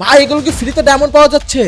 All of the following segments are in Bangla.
ভাই এগুলো কি ফ্রিতে ডায়মন্ড পাওয়া যাচ্ছে।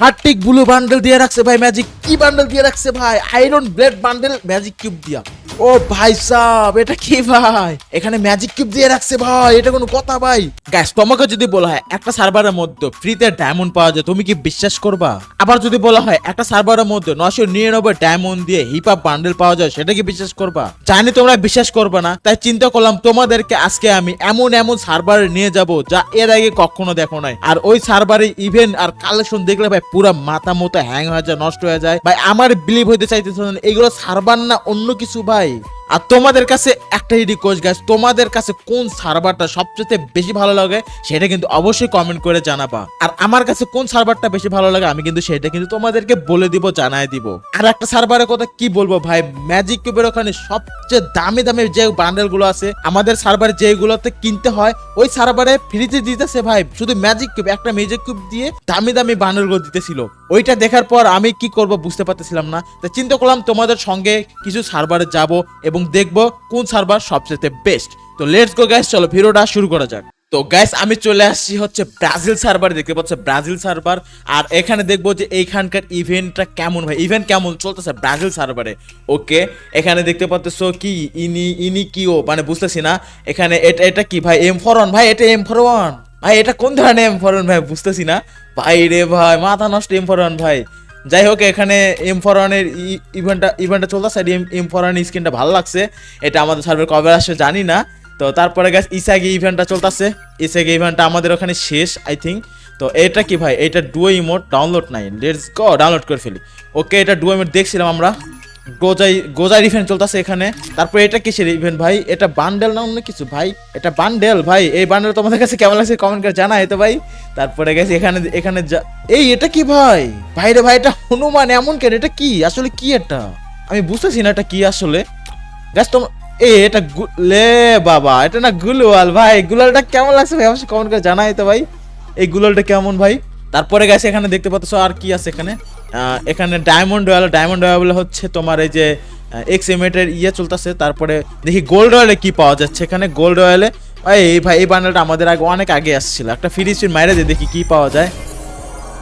হার্টিক ব্লু বান্ডেল দিয়ে রাখছে ভাই ম্যাজিক কি বান্ডেল দিয়ে রাখছে ভাই iron blade bundle magic cube দিয়া। ও ভাই সাব, এটা কি ভাই? এখানে ম্যাজিক কিউব দিয়ে রাখছে ভাই, এটা কোনো কথা ভাই। গ্যাস তোমাকে যদি বলা হয় একটা সার্ভারের মধ্যে ফ্রিতে ডায়মন্ড পাওয়া যায়, তুমি কি বিশ্বাস করবা? আবার যদি বলা হয় একটা সার্ভারের মধ্যে নশো নিরানব্বই ডায়মন্ড দিয়ে হিপ আপ বান্ডেল পাওয়া যায়, সেটা কি বিশ্বাস করবা? জানি তোমরা বিশ্বাস করবে না, তাই চিন্তা করলাম তোমাদেরকে আজকে আমি এমন এমন সার্ভারে নিয়ে যাব যা এর আগে কখনো দেখো নাই। আর ওই সার্ভারে ইভেন্ট আর কালেকশন দেখলে ভাই পুরো মাথা মতো হ্যাং হয়ে যায়, নষ্ট হয়ে যায়। ভাই, আমার বিলিভ হইতে চাইতেছে এগুলো সার্ভার না অন্য কিছু ভাই। aí. আর তোমাদের কাছে একটাই রিকোয়েস্ট গাইস তোমাদের কাছে কোন সার্ভারটা সবচেয়ে বেশি ভালো লাগে সেটা কিন্তু অবশ্যই কমেন্ট করে জানাবা। আর আমার কাছে কোন সার্ভারটা বেশি ভালো লাগে আমি কিন্তু সেটা কিন্তু তোমাদেরকে বলে দিব, জানাই দিব। আর একটা সার্ভারের কথা কি বলব ভাই ম্যাজিক কিউবের ওখানে সবচেয়ে দামি দামি যে বান্ডেলগুলো আছে, আমাদের সার্ভারে যেগুলোতে কিনতে হয়, ওই সার্ভারে ফ্রিতে দিতেছে ভাই। শুধু ম্যাজিক কিউব একটা ম্যাজিক কিউব দিয়ে দামি দামি বান্ডেলগুলো দিতেছিল। ওইটা দেখার পর আমি কি করব বুঝতে পারতেছিলাম না। তো চিন্তা করলাম তোমাদের সঙ্গে কিছু সার্ভারে যাব এবং দেখব কোন সার্ভার সবচেয়ে বেস্ট তো লেটস গো গ্যাস চলো ভিডিওটা শুরু করা যাক। তো গ্যাস আমি চলে আসছি হচ্ছে ব্রাজিল সার্ভার দেখতে পাচ্ছ ব্রাজিল সার্ভার আর এখানে দেখব যে এইখানকার ইভেন্টটা কেমন ভাই ইভেন্ট কেমন চলতেছে ব্রাজিল সার্ভারে ওকে এখানে দেখতে পাচ্ছ কি, ইনি ইনি কিও মানে বুঝতেছি না। এখানে এটা এটা কি ভাই এম ফর ভাই, এটা এম ফর ভাই, এটা কোন ধরনের এম ফর ভাই, বুঝতেছি না। ভাই রে ভাই, মাথা নষ্ট এম ফর ভাই। যাই হোক এখানে এম ফরানের ইভেন্টটা ইভেন্টটা চলতেছে। এম এম ওয়ান স্কিনটা ভালো লাগছে। এটা আমাদের সার্ভার কবে আসবে জানি না। তো তারপরে গাছ ইসাগি ইভেন্টটা চলতেছে। ইসাগি ইভেন্টটা আমাদের ওখানে শেষ আই থিঙ্ক তো এটা কি ভাই? এটা ডুয়ো ইমোট ডাউনলোড নাই। লেটস গো ডাউনলোড করে ফেলি। ওকে এটা ডুয়ো ইমোট দেখছিলাম আমরা। গোজাই গোজাই ইভেন্ট চলতেছে এখানে। তারপরে এটা কিসের ইভেন্ট ভাই? এটা বান্ডেল না অন্য কিছু? ভাই, এটা বান্ডেল ভাই। এই বান্ডেল তোমাদের কাছে কেমন লাগছে কমেন্ট করে জানাই তো ভাই। তারপরে গেছে এখানে এখানে এই, এটা কি ভাই? ভাই রে ভাই, এটা হনুমান এমন কেন? এটা কি? আসলে কি এটা? আমি বুঝতেছি না এটা কি আসলে। গ্যাস তোম এ, এটা লে বাবা, এটা না গুলওয়াল। ভাই গুলালটা কেমন লাগছে ভাই? অবশ্যই কমেন্ট করে জানাই তো ভাই। এই গুলালটা কেমন ভাই? তারপরে গেছে এখানে দেখতে পাচ্ছ আর কি আছে এখানে? এখানে ডায়মন্ড রয়্যাল ডায়মন্ড রয়্যাল হচ্ছে তোমার এই যে এক্স এমিটের ইয়ে চলতেছে। তারপরে দেখি গোল্ড রয়্যালে কি পাওয়া যাচ্ছে এখানে? গোল্ড রয়্যালে এই ভাই, এই বান্ডেলটা আমাদের আগে, অনেক আগে আসছিল। একটা ফ্রি স্পিন মাইরে দিয়ে দেখি কি পাওয়া যায়।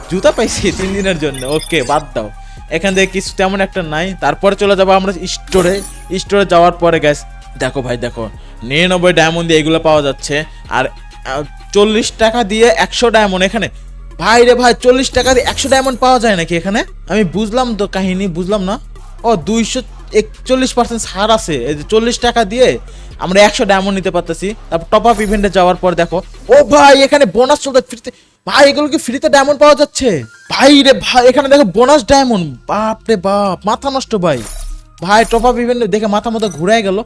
জুতা পাইছি তিন দিনের জন্য। ওকে, বাদ দাও। এখান থেকে কিছু তেমন একটা নাই। তারপরে চলে যাব আমরা স্টোরে স্টোরে যাওয়ার পরে গ্যাস দেখো ভাই, দেখো। নিরানব্বই ডায়মন্ড দিয়ে এগুলো পাওয়া যাচ্ছে। আর চল্লিশ টাকা দিয়ে একশো ডায়মন্ড এখানে। ভাই রে ভাই, চল্লিশ টাকা দিয়ে একশো ডায়মন্ড পাওয়া যায় নাকি এখানে? আমি বুঝলাম তো কাহিনী, বুঝলাম না। ও, দুইশো একচল্লিশ পার্সেন্ট ছাড় আছে। এই যে চল্লিশ টাকা দিয়ে আমরা একশো ডায়মন্ড নিতে পারতেছি। তারপর টপ আপ ইভেন্টে যাওয়ার পর দেখো, ও ভাই, এখানে বোনাস চলতে ফ্রিতে ভাই, এগুলো কি ফ্রিতে ডায়মন্ড পাওয়া যাচ্ছে? ভাই রে ভাই, এখানে দেখো বোনাস ডায়মন্ড বাপ রে বাপ, মাথা নষ্ট ভাই। ভাই টপ আপ ইভেন্ট দেখে মাথা মতো ঘুরে গেল।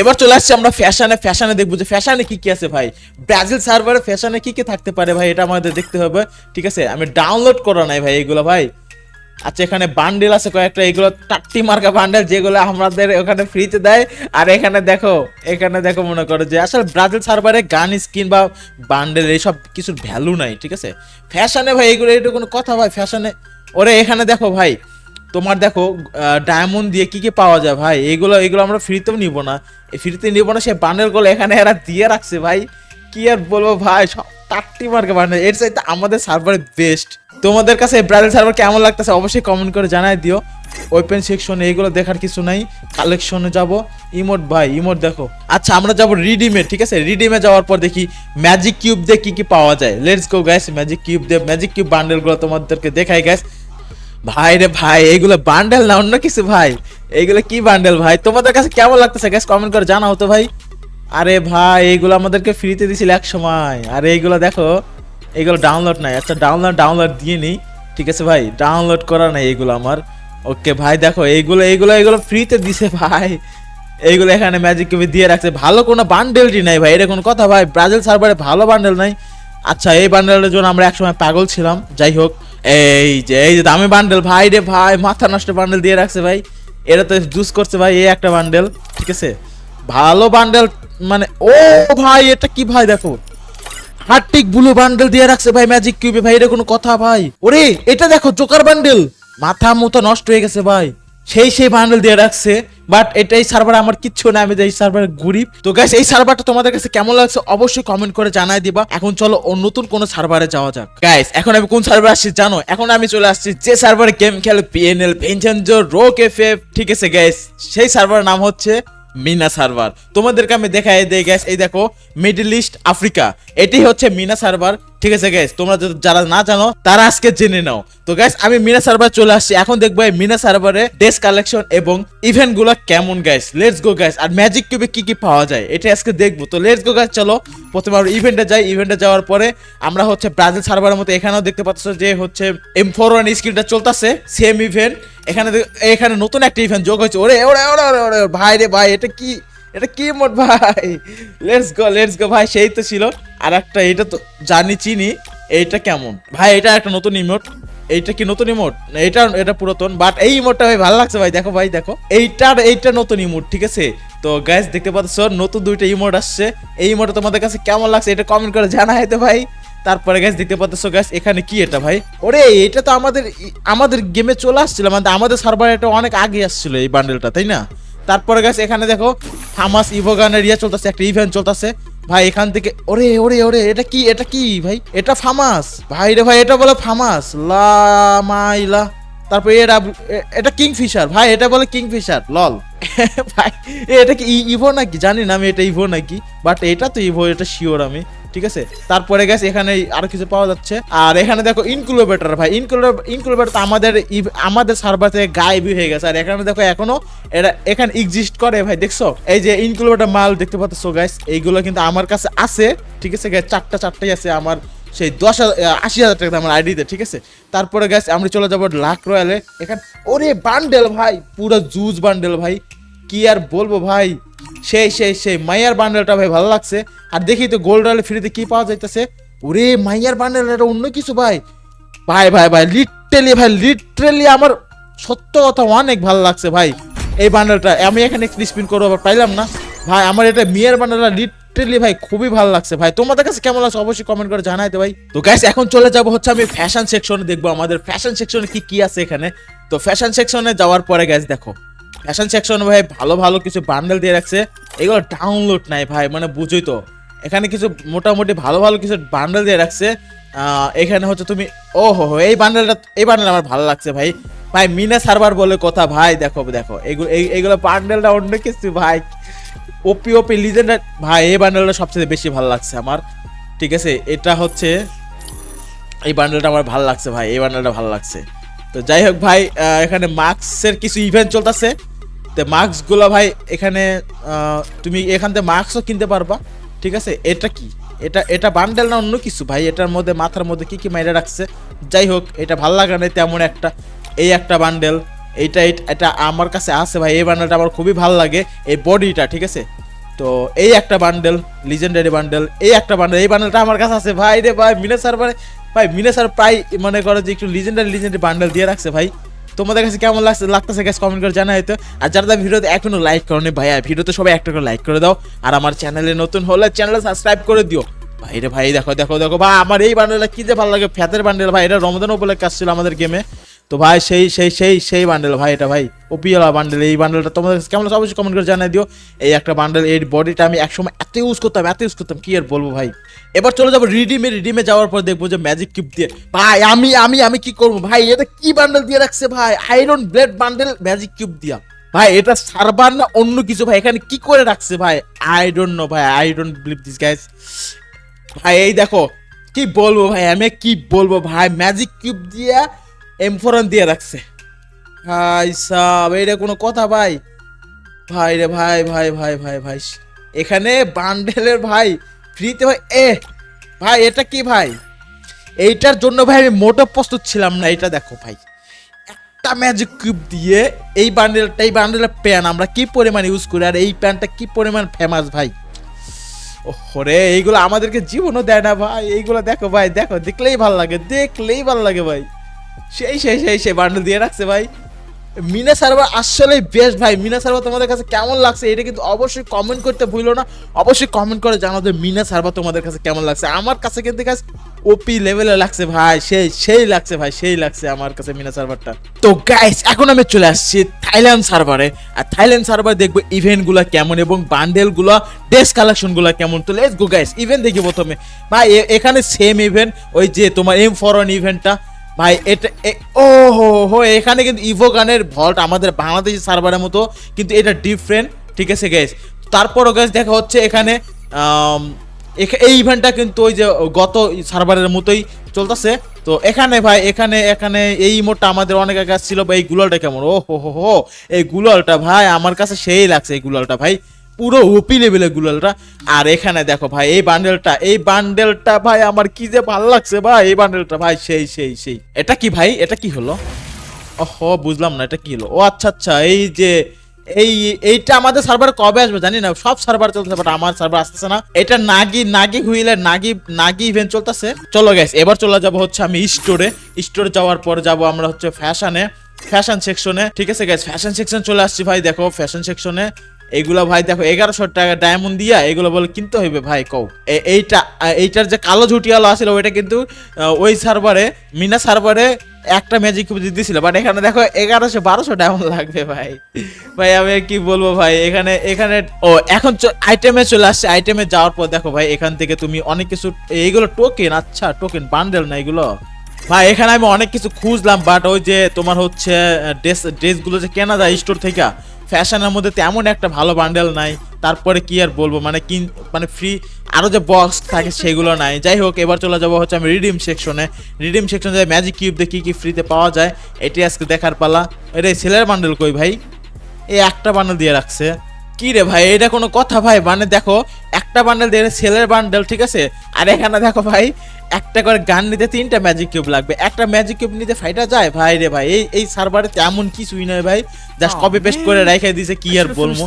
এবার চলে আসছে আমরা ফ্যাশনে ফ্যাশনে দেখব যে ফ্যাশনে কি কি আছে ভাই। ব্রাজিল সার্ভারে ফ্যাশনে কি কি থাকতে পারে ভাই, এটা আমাদের দেখতে হবে। ঠিক আছে? আমি ডাউনলোড করা নাই ভাই এগুলো ভাই। আচ্ছা এখানে বান্ডেল আছে কয়েকটা, এগুলো টাট্টি মার্কা বান্ডেল যেগুলো আমাদের ওখানে ফ্রিতে দেয়। আর এখানে দেখো এখানে দেখো মনে করো যে আসলে ব্রাজিল সার্ভারে গান স্কিন বা বান্ডেল এইসব কিছুর ভ্যালু নাই, ঠিক আছে? ফ্যাশনে ভাই এগুলো, এটা কোনো কথা ভাই ফ্যাশনে ওরে, এখানে দেখো ভাই তোমার দেখো ডায়মন্ড দিয়ে কি কি পাওয়া যায় ভাই? এগুলো এগুলো আমরা ফ্রিতেও নিব না। ফ্রিতে নিব না, সে বান্ডেলগুলো এখানে এরা দিয়ে রাখছে ভাই। কি আর বলব ভাই, সব টাট্টি মার্কে বান্ডেল এর চাইতে আমাদের সার্ভার বেস্ট তোমাদের কাছে ব্রাজিল সার্ভার কেমন লাগতেছে অবশ্যই কমেন্ট করে জানাই দিও। ওপেন সেকশনে এগুলো দেখার কিছু নাই। কালেকশনে যাব। ইমোট ভাই ইমোট দেখো। আচ্ছা আমরা যাব রিডিমে ঠিক আছে? রিডিমে যাওয়ার পর দেখি ম্যাজিক কিউব দিয়ে কি কি পাওয়া যায়। Let's go guys magic cube দিয়ে ম্যাজিক কিউব বান্ডেলগুলো তোমাদেরকে দেখাই গ্যাস ভাই রে ভাই, এইগুলো বান্ডেল না, অন্য কিছু ভাই। এইগুলো কি বান্ডেল ভাই? তোমাদের কাছে কেমন লাগতেছে গ্যাস কমেন্ট করে জানাও তো ভাই। আরে ভাই, এইগুলো আমাদেরকে ফ্রিতে দিছিল এক সময়। আর এইগুলো দেখো, এইগুলো ডাউনলোড নাই। আচ্ছা ডাউনলোড ডাউনলোড দিয়ে নিই। ঠিক আছে ভাই ডাউনলোড করা নাই এইগুলো আমার। ওকে ভাই, দেখো, এইগুলো এইগুলো এইগুলো ফ্রিতে দিছে ভাই। এইগুলো এখানে ম্যাজিক কিউবে দিয়ে রাখছে। ভালো কোনো বান্ডেলটি নাই ভাই, এটা কোনো কথা ভাই। ব্রাজিল সার্ভারে ভালো বান্ডেল নাই। আচ্ছা এই বান্ডেলের জন্য আমরা একসময় পাগল ছিলাম। যাই হোক এই যে এই যে দামি বান্ডেল ভাই রে ভাই, মাথা নষ্ট বান্ডেল দিয়ে রাখছে ভাই। এটা তো জুস করছে ভাই, এই একটা বান্ডেল ঠিক আছে? ভালো বান্ডেল মানে ও ভাই, এটা কি ভাই দেখো? হার্টিক ব্লু বান্ডেল দিয়ে রাখছে ভাই ম্যাজিক কিউবে ভাই, এটা কোনো কথা ভাই? ওরে, এটা দেখো জোকার বান্ডেল মাথা মতো নষ্ট হয়ে গেছে ভাই। সেই সেই বান্ডেল দিয়ে রাখছে বাট এটাই সার্ভার আমার কিচ্ছু না, আমি এই সার্ভারে গরিব। তো গাইস এই সার্ভারটা তোমাদের কাছে কেমন লাগছে অবশ্যই কমেন্ট করে জানাই দিবা। এখন চলো ও নতুন কোন সার্ভারে যাওয়া যাক। গাইস এখন আমি কোন সার্ভারে আসছি জানো? এখন আমি চলে আসছি যে সার্ভারে গেম খেলে পিএনএল ভেঞ্চেঞ্জো রোক এফ এফ ঠিক আছে গাইস সেই সার্ভারের নাম হচ্ছে মিনা সার্ভার তোমাদেরকে আমি দেখাই দেই গ্যাস এই দেখো মিডল ইস্ট আফ্রিকা এটি হচ্ছে মিনা সার্ভার ঠিক আছে গ্যাস তোমরা যারা না জানো, তারা আজকে জেনে নাও। তো গ্যাস আমি মিনা সার্ভার চলে আসছি। এখন দেখব এই মিনা সার্ভারে ডেস কালেকশন এবং ইভেন্টগুলো কেমন গ্যাস লেটস গো গ্যাস আর ম্যাজিক কিউবে কি কি পাওয়া যায়? এটা আজকে দেখব। তো লেটস গো গ্যাস চলো। প্রথমে আমরা ইভেন্টে যাই। ইভেন্টে যাওয়ার পরে আমরা হচ্ছে ব্রাজিল সার্ভারের মতো এখানেও দেখতে পাচ্ছ যে হচ্ছে এম ফোর ওয়ান স্ক্রিনটা চলতেছে। সেম ইভেন্ট এখানে এখানে নতুন একটা ইভেন্ট যোগ হয়েছে। ওরে ওরে ওরে ওরে, ভাই রে ভাই, এটা কি এটা কি মোট ভাই? লেটস গো লেটস গো ভাই, সেই তো ছিল। আর একটা এটা তো জানি, চিনি, এইটা কেমন? ভাই, এটা একটা নতুন ইমোট এইটা কি নতুন ইমোট এটা এটা পুরাতন বাট এই ইমোটটা ভাই, ভালো লাগছে ভাই, দেখো ভাই, দেখো। এইটার, এইটা নতুন ইমোট ঠিক আছে? তো গ্যাস দেখতে পাচ্ছ, নতুন দুইটা ইমোট আসছে। এই ইমোট তোমাদের কাছে কেমন লাগছে, এটা কমেন্ট করে জানাই তো ভাই। তারপরে গ্যাস দেখতে পাচ্ছ গ্যাস এখানে কি এটা ভাই? ওরে এটা তো আমাদের আমাদের গেমে চলে আসছিল মানে আমাদের সার্ভারে এটা অনেক আগে আসছিল এই বান্ডেলটা তাই না? তারপরে গেছে এখানে দেখো ফামাস ইভোগানের ইয়ে চলতেছে, একটা ইভেন্ট চলতেছে। ভাই, এখান থেকে, ওরে ওরে ওরে, এটা কি এটা কি, ভাই? এটা ফামাস ভাই রে ভাই, এটা বলে ফামাস লা মাইলা তারপর এটা এটা কিংফিশার ভাই, এটা বলে কিং ফিশার লল ভাই এটা কি ইভো নাকি? জানি না আমি, এটা ইভো নাকি। বাট এটা তো ইভো এটা শিওর আমি। ঠিক আছে? তারপরে গেছে এখানে আরও কিছু পাওয়া যাচ্ছে। আর এখানে দেখো ইনকুলোবেটার ভাই ইনকুলেবেটার আমাদের আমাদের সার্ভার থেকে গায়েবই হয়ে গেছে। আর এখানে দেখো এখনও এটা এখানে এক্সিস্ট করে ভাই দেখছ? এই যে ইনকুলেবেটার মাল দেখতে পাচ্ছ গাইস এইগুলো কিন্তু আমার কাছে আছে। ঠিক আছে guys, চারটা চারটাই আছে আমার সেই দশ হাজার আশি হাজার টাকা আমার আইডিতে ঠিক আছে? তারপরে গেছে আমরা চলে যাব লাক রয়্যালে। এখানে ওরে বান্ডেল ভাই পুরো জুজ বান্ডেল ভাই। কি আর বলব ভাই? সেই সেই সেই মাইয়ার বান্ডেলটা ভাই ভালো লাগছে। আর দেখি তো গোল্ড রয়্যালে ফ্রিতে কি পাওয়া যাইতেছে। ওরে মাইয়ার বান্ডেল, এটা অন্য কিছু ভাই। ভাই ভাই ভাই লিটারেলি ভাই লিটারেলি আমার সত্য কথা অনেক ভালো লাগছে ভাই। এই বান্ডেলটা আমি এখানে স্পিন করব, আবার পাইলাম না। ভাই, আমার এটা মিয়ার বান্ডেলটা লিটারেলি ভাই খুবই ভালো লাগছে ভাই। তোমাদের কাছে কেমন লাগছে অবশ্যই কমেন্ট করে জানাইতে ভাই। তো গ্যাস এখন চলে যাব হচ্ছে আমি ফ্যাশন সেকশনে দেখব আমাদের ফ্যাশন সেকশনে কি কি আছে এখানে। তো ফ্যাশন সেকশনে যাওয়ার পরে গ্যাস দেখো। ফ্যাশন সেকশন ভাই ভালো ভালো কিছু বান্ডেল দিয়ে রাখছে। এগুলো ডাউনলোড নাই ভাই মানে বুঝোই তো। এখানে কিছু মোটামুটি ভালো ভালো কিছু বান্ডেল দিয়ে রাখছে। এখানে হচ্ছে তুমি ও হো এই বান্ডেলটা এই বান্ডেল আমার ভালো লাগছে ভাই। ভাই, মিনা সার্ভার বলে কথা ভাই, দেখো দেখো এগুলো এই- এইগুলো বান্ডেলটা অন্য কিছু ভাই। ওপি ওপি লিজেন্ডার ভাই, এই বান্ডেলটা সবচেয়ে বেশি ভালো লাগছে আমার। ঠিক আছে, এটা হচ্ছে, এই বান্ডেলটা আমার ভালো লাগছে ভাই, এই বান্ডেলটা ভালো লাগছে। তো যাই হোক ভাই এখানে মার্কসের কিছু ইভেন্ট চলতেছে। তো মার্কসগুলো ভাই, এখানে তুমি এখান থেকে মার্কসও কিনতে পারবা, ঠিক আছে? এটা কি? এটা এটা বান্ডেল না অন্য কিছু ভাই? এটার মধ্যে, মাথার মধ্যে কি কি মাইরে রাখছে? যাই হোক, এটা ভালো লাগে না, তেমন একটা। এই একটা বান্ডেল এইট- এটা আমার কাছে আছে ভাই। এই বান্ডেলটা আমার খুবই ভালো লাগে, এই বডিটা ঠিক আছে? তো এই একটা বান্ডেল লিজেন্ডারি বান্ডেল এই একটা বান্ডেল এই বান্ডেলটা আমার কাছে আছে। ভাই রে ভাই, মিনা সার্ভারে ভাই মিনা স্যার প্রায় মনে করো যে একটু লিজেন্ডারি লিজেন্ডারি বান্ডেল দিয়ে রাখছে ভাই। তোমাদের কাছে কেমন লাগছে, লাগতেছে গ্যাস কমেন্ট করে জানা হয়তো। আর যারা ভিডিওতে এখনও লাইক করনি ভাইয়া ভিডিওতে সবাই একটা করে লাইক করে দাও। আর আমার চ্যানেলে নতুন হলে চ্যানেল সাবস্ক্রাইব করে দিও। ভাইরে ভাই, দেখো দেখো দেখো, ভাই, আমার এই বান্ডেলটা কি যে ভালো লাগে। ফ্যাতের বান্ডেল ভাই, এটা রমজান উপলক্ষে আসছিল আমাদের গেমে তো ভাই, সেই সেই সেই সেই বান্ডেল ভাই এটা ভাই ওপিএলা বান্ডেল এই বান্ডেলটা তোমাদের কেমন অবশ্যই কমেন্ট করে জানাই দিও। এই একটা বান্ডেল এই বডিটা আমি একসময় এত ইউজ করতাম, এত ইউজ করতাম, কি আর বলব ভাই? এবার চলে যাব রিডিমে রিডিমে যাওয়ার পর দেখব যে ম্যাজিক কিউব দিয়ে। ভাই, আমি আমি আমি কি করব ভাই? এটা কি বান্ডেল দিয়ে রাখছে ভাই? Iron blade bundle magic cube দিয়া। ভাই, এটা সার্ভার না অন্য কিছু? ভাই, এখানে কি করে রাখছে ভাই? আই ডোন্ট নো ভাই I don't believe this guys ভাই, এই দেখো, কি বলব ভাই? আমি কি বলব ভাই? ম্যাজিক কিউব দিয়া এমফোরন দিয়ে রাখছে। ভাই সাব, এইটা কোনো কথা ভাই? ভাই রে ভাই ভাই ভাই ভাই ভাই এখানে বান্ডেলের ভাই ফ্রিতে ভাই, এ, ভাই, এটা কি ভাই? এইটার জন্য ভাই আমি মোটো প্রস্তুত ছিলাম না এটা দেখো ভাই। একটা ম্যাজিক কিউব দিয়ে এই বান্ডেলটা এই বান্ডেলের প্যান আমরা কি পরিমাণ ইউজ করি, আর এই প্যানটা কি পরিমাণ ফেমাস ভাই? ও ওরে এইগুলো আমাদেরকে জীবনও দেয় না ভাই, এইগুলো দেখো ভাই, দেখো, দেখলেই ভালো লাগে, দেখলেই ভালো লাগে ভাই। সেই সেই সেই সেই বান্ডেল দিয়ে রাখছে ভাই। মিনা সার্ভার আসলেই বেস্ট ভাই। মিনা সার্ভার তোমাদের কাছে কেমন লাগছে এটা কিন্তু অবশ্যই কমেন্ট করতে ভুলো না। অবশ্যই কমেন্ট করে জানাও যে মিনা সার্ভার তোমাদের কাছে কেমন লাগছে। আমার কাছে কিন্তু কাছে ওপি লেভেলে লাগছে ভাই। সেই সেই লাগছে ভাই, সেই লাগছে আমার কাছে মিনা সার্ভারটা তো গাইস এখন আমি চলে আসছি থাইল্যান্ড সার্ভারে। আর থাইল্যান্ড সার্ভার দেখব ইভেন্টগুলো কেমন এবং বান্ডেলগুলো ড্রেস কালেকশনগুলো কেমন। তো লেটস গো গাইস ইভেন্ট দেখি প্রথমে। ভাই এখানে সেম ইভেন্ট ওই যে তোমার এম ফরন ইভেন্টটা ভাই, এটা ও, হো হো, এখানে কিন্তু ইভো গানের ভল্ট আমাদের বাংলাদেশি সার্ভারের মতো, কিন্তু এটা ডিফারেন্ট ঠিক আছে গ্যাস তারপরও গ্যাস দেখা হচ্ছে এখানে এখা- এই ইভেন্টটা কিন্তু ওই যে গত সার্ভারের মতোই চলতেছে। তো এখানে, ভাই, এখানে এখানে এই ইমোটটা আমাদের অনেক আগে ছিল বা এই গুলালটা কেমন? ও হো হো, এই গুলালটা, ভাই, আমার কাছে সেই লাগছে, এই গুলালটা, ভাই। পুরো ওপি লেভেলের গুলালটা আর এখানে দেখো ভাই, এই বান্ডেলটা এই বান্ডেলটা ভাই আমার কি যে ভালো লাগছে ভাই, এই বান্ডেলটা ভাই, সেই সেই সেই। এটা কি ভাই? এটা কি হলো? ওহ, বুঝলাম না, এটা কি হলো? ও আচ্ছা আচ্ছা এই যে, এই, এইটা আমাদের সার্ভার কবে আসবে জানি না, সব সার্ভার চলতেছে বাট আমার সার্ভার আসতেছে না। এটা নাগি নাগি হুইলে, নাগি নাগি ইভেন্ট চলতেছে। চলো গ্যাস এবার চলে যাব হচ্ছে আমি স্টোরে স্টোরে যাওয়ার পর যাব আমরা হচ্ছে ফ্যাশনে ফ্যাশন সেকশনে ঠিক আছে গ্যাস ফ্যাশন সেকশন চলে আসছি ভাই, দেখো ফ্যাশন সেকশনে এইগুলো ভাই দেখো, এগারোশো টাকা ডায়মন্ড দিয়া এগুলো বলে কিনতে হইবে ভাই, কও। এইটা এইটার যে কালো ঝুটিয়ালো আছিল, ওইটা কিন্তু ওই সার্ভারে মিনা সার্ভারে একটা ম্যাজিক কিউব দিয়েছিল বাট এখানে দেখো, এগারোশো, বারোশো ডায়মন্ড লাগবে ভাই। ভাই, আমি কি বলব ভাই, এখানে এখানে, ও, এখন আইটেমে চলে আসছে। আইটেমে যাওয়ার পর দেখো ভাই, এখান থেকে তুমি অনেক কিছু, এইগুলো টোকেন আচ্ছা টোকেন বান্ডেল না এগুলো? ভাই, এখানে আমি অনেক কিছু খুঁজলাম বাট ওই যে তোমার হচ্ছে ড্রেস ড্রেসগুলো যে কেনা যায় স্টোর থেকে ফ্যাশনের মধ্যে তেমন একটা ভালো বান্ডেল নাই। তারপরে কি আর বলব? মানে কিন মানে ফ্রি আরও যে বক্স থাকে সেগুলো নাই। যাই হোক, এবার চলে যাব হচ্ছে আমি রিডিম সেকশনে রিডিম সেকশন সেকশনে ম্যাজিক কিউব কী কী ফ্রিতে পাওয়া যায়, এটি আজকে দেখার পালা। এটা ছেলের বান্ডেল কই ভাই? এই একটা বান্ডেল দিয়ে রাখছে। কি রে ভাই, এটা কোনো কথা ভাই? মানে দেখো, একটা বান্ডেল দিয়ে ছেলের বান্ডেল ঠিক আছে? আর এখানে দেখো ভাই একটা করে গান নিতে তিনটা ম্যাজিক কিউব লাগবে। একটা ম্যাজিক কিউব নিতে ফাইটা যায়? ভাই রে ভাই এই এই সার্ভারে তেমন কিছুই নয় ভাই। জাস্ট কপি পেস্ট করে. রেখে দিয়েছে কি আর বলব?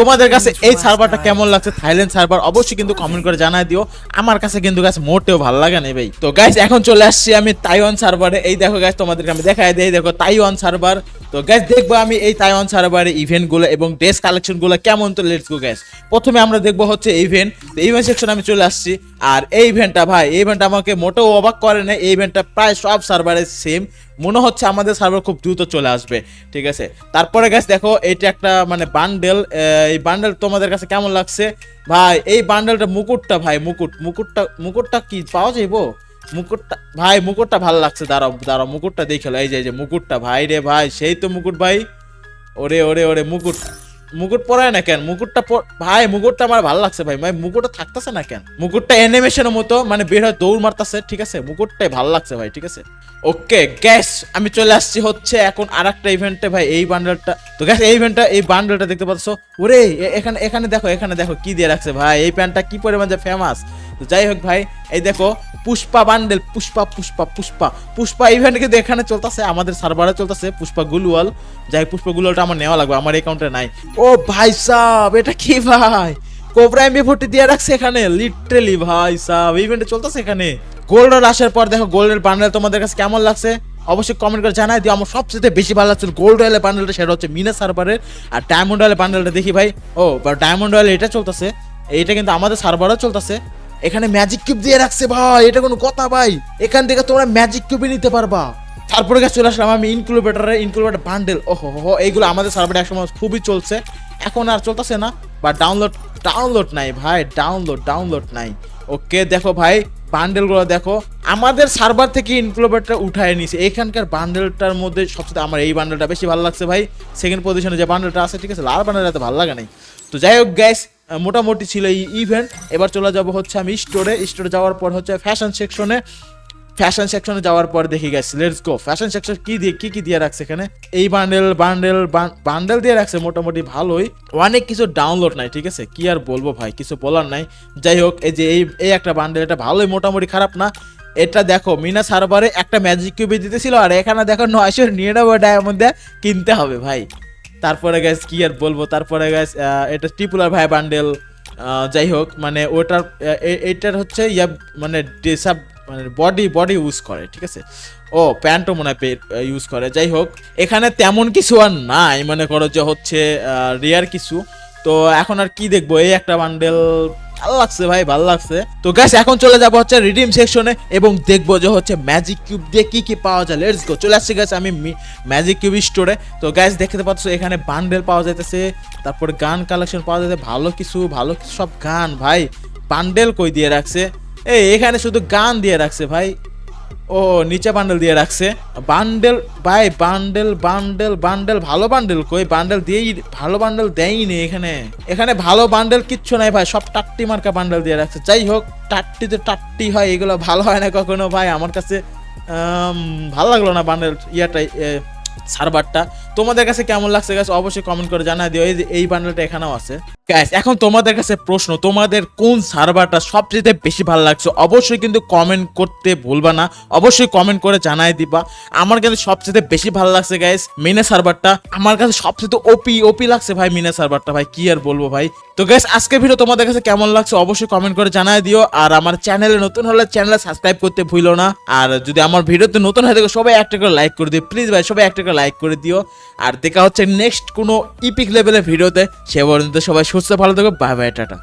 তোমাদের কাছে এই সার্ভারটা কেমন লাগছে? থাইল্যান্ড সার্ভার অবশ্যই কিন্তু কমেন্ট করে জানাই দিও। আমার কাছে কিন্তু গাছ মোটেও ভালো লাগে না ভাই। তো গাইস এখন চলে আসছি আমি তাইওয়ান সার্ভারে এই দেখো গাইস তোমাদেরকে আমি দেখাই দিই। দেখো তাইওয়ান সার্ভার তো গ্যাস দেখব আমি এই তাইওয়ান সার্ভারে ইভেন্টগুলো এবং ড্রেস কালেকশনগুলো কেমন? তো লেটস গো গাইস প্রথমে আমরা দেখব হচ্ছে ইভেন্ট তো ইভেন্ট সেকশন আমি চলে আসছি। আর এই ইভেন্টটা ভাই এই ইভেন্টটা আমাকে মোটেও অবাক করে না, এই ইভেন্টটা প্রায় সব সার্ভারে সেম মনে হচ্ছে আমাদের সার্ভার খুব দ্রুত চলে আসবে, ঠিক আছে? তারপরে গাছ দেখো, এটা একটা মানে বান্ডেল এই বান্ডেল তোমাদের কাছে কেমন লাগছে? ভাই, এই বান্ডেলটা মুকুটটা, ভাই, মুকুট, মুকুটটা মুকুটটা কি পাওয়া যাইবো মুকুটটা, ভাই, মুকুটটা ভালো লাগছে, দাঁড়াও দাঁড়াও, মুকুটটা দেখে এই যে, মুকুটটা, ভাই রে ভাই, সেই তো মুকুট ভাই। ওরে ওরে ওরে, মুকুট। মুকুট পরায় না কেন? মুকুটটা ভাই, মুকুটটা আমার ভালো লাগছে ভাই। ভাই, মুকুটটা থাকতেছে না কেন? মুকুটটা অ্যানিমেশনের মতো মানে বের হয় দৌড় মারতেছে, ঠিক আছে? মুকুটটাই ভালো লাগছে ভাই, ঠিক আছে? ওকে গ্যাস আমি চলে আসছি হচ্ছে এখন আর একটা ইভেন্টে ভাই, এই বান্ডেলটা তো গ্যাস এই ইভেন্টটা এই বান্ডেলটা দেখতে পাচ্ছ? ওরে এখানে এখানে দেখো এখানে দেখো কি দিয়ে রাখছে ভাই। এই প্যান্টটা কি পরিমাণ যে ফেমাস তো যাই হোক ভাই, এই দেখো, পুষ্পা বান্ডেল পুষ্পা পুষ্পা পুষ্পা। পুষ্পা ইভেন্ট কিন্তু এখানে চলতেছে, আমাদের সার্ভারে চলতেছে, পুষ্পা গুলওয়াল। যাই পুষ্পা গুলওয়ালটা আমার নেওয়া লাগবে, আমার অ্যাকাউন্টে নাই। ও ভাই সাহ এটা কি ভাই? কোবরা এমবি ফোর্টি দিয়ে রাখছে এখানে লিটারেলি ভাই সাহ ইভেন্টে চলতেছে এখানে। গোল্ডের আসার পর দেখো গোল্ডের বান্ডেল তোমাদের কাছে কেমন লাগছে? অবশ্যই কমেন্ট করে জানাই দিও, আমার সবচেয়ে বেশি ভালো লাগছে গোল্ড রয়েলের বান্ডেলটা সেটা হচ্ছে মিনা সার্ভারের আর ডায়মন্ড রয়েলের বান্ডেলটা দেখি ভাই। ও ডায়মন্ড রয়েল এটা চলতেছে, এইটা কিন্তু আমাদের সার্ভারও চলতেছে। এখানে ম্যাজিক কিউব দিয়ে রাখছে ভাই, এটা কোনো কথা ভাই। এখান থেকে তোমরা ম্যাজিক কিউবই নিতে পারবা। তারপরে গেছে চলে আসলাম আমি ইনক্লুবেটারে ইনক্লুবেটার বান্ডেল ওহো, হো এইগুলো আমাদের সার্ভারে একসময় খুবই চলছে। এখন আর চলতেছে না বা ডাউনলোড ডাউনলোড নাই ভাই ডাউনলোড ডাউনলোড নাই। ওকে দেখো ভাই বান্ডেলগুলো দেখো। আমাদের সার্ভার থেকে ইনক্লুবেটটা উঠায় নিছে। এখানকার বান্ডেলটার মধ্যে সবচেয়ে আমার এই বান্ডেলটা বেশি ভালো লাগছে ভাই। সেকেন্ড পজিশনে যে বান্ডেলটা আছে, ঠিক আছে? লাল বান্ডেলটা ভালো লাগে নাই। তো যাই হোক গ্যাস মোটামুটি ছিল এই ইভেন্ট এবার চলে যাব হচ্ছে আমি স্টোরে স্টোরে যাওয়ার পর হচ্ছে ফ্যাশন সেকশনে ফ্যাশন সেকশনে যাওয়ার পর দেখি গেছি লেটস গো ফ্যাশন সেকশন কি দিয়ে কি কি দিয়ে রাখছে এখানে? এই বান্ডেল বান্ডেল বান্ডেল দিয়ে রাখছে মোটামুটি ভালোই। অনেক কিছু ডাউনলোড নাই, ঠিক আছে? কি আর বলব ভাই, কিছু বলার নাই। যাই হোক, এই যে এই এই একটা বান্ডেল এটা ভালোই মোটামুটি খারাপ না। এটা দেখো, মিনা সার্ভারে একটা ম্যাজিক কিউবি দিতেছিল, আর এখানে দেখো নয়শো নিরানব্বই ডায়মন্ড দিয়ে কিনতে হবে ভাই। তারপরে গ্যাস কি আর বলব? তারপরে গ্যাস এটা ট্রিপুলার ভাই বান্ডেল যাই হোক মানে ওটার এটার হচ্ছে ইয়া মানে ডেসাব মানে বডি বডি ইউজ করে, ঠিক আছে? ও, প্যান্টও মনে হয় ইউজ করে। যাই হোক, এখানে তেমন কিছু আর নাই, মনে করো যে হচ্ছে রেয়ার কিছু। তো এখন আর কি দেখব? এই একটা বান্ডেল ভালো লাগছে ভাই, ভালো লাগছে। তো গ্যাস এখন চলে যাব হচ্ছে রিডিম সেকশনে এবং দেখব যে হচ্ছে ম্যাজিক কিউব দিয়ে কি কি পাওয়া যায়। লেটস গো চলে আসছে গ্যাস আমি ম্যাজিক কিউব স্টোরে তো গ্যাস দেখতে পাচ্ছ এখানে বান্ডেল পাওয়া যাইতেছে, তারপর গান কালেকশন পাওয়া যাচ্ছে ভালো কিছু, ভালো সব গান ভাই। বান্ডেল কই দিয়ে রাখছে? এই, এখানে শুধু গান দিয়ে রাখছে ভাই। ও, নিচে বান্ডেল দিয়ে রাখছে। বান্ডেল ভাই বান্ডেল বান্ডেল বান্ডেল ভালো বান্ডেল কই? বান্ডেল দিয়েই, ভালো বান্ডেল দেয়নি এখানে। এখানে ভালো বান্ডেল কিচ্ছু নাই ভাই, সব টাট্টি মার্কা বান্ডেল দিয়ে রাখছে। যাই হোক, টাট্টি তো টাট্টি হয়, এগুলো ভালো হয় না কখনো ভাই। আমার কাছে ভালো লাগল না বান্ডেল ইয়াটাই সার্ভারটা তোমাদের কাছে কেমন লাগছে গাছ অবশ্যই কমেন্ট করে জানা দিও। এই বান্ডেলটা এখানেও আছে। গ্যাস এখন তোমাদের কাছে প্রশ্ন, তোমাদের কোন সার্ভারটা সবচেয়ে বেশি ভালো লাগছে? অবশ্যই কিন্তু কমেন্ট করতে ভুলবা না। অবশ্যই কমেন্ট করে জানাই দিবা। আমার কাছে সবচেয়ে বেশি ভালো লাগছে গাইস মিনে সার্ভারটা আমার কাছে সবচেয়ে ওপি ওপি লাগছে ভাই মিনে সার্ভারটা ভাই। কি আর বলব ভাই? তো গ্যাস আজকের ভিডিও তোমাদের কাছে কেমন লাগছে? অবশ্যই কমেন্ট করে জানাই দিও। আর আমার চ্যানেলে নতুন হলে চ্যানেলে সাবস্ক্রাইব করতে ভুলো না। আর যদি আমার ভিডিওতে নতুন হয়ে থাকে সবাই একটা করে লাইক করে দিও। প্লিজ ভাই, সবাই একটা করে লাইক করে দিও। আর দেখা হচ্ছে নেক্সট কোনো ইপিক লেভেলের ভিডিওতে সে পর্যন্ত সবাই সুস্থ, ভালো থাকো বাই বাই টাটা।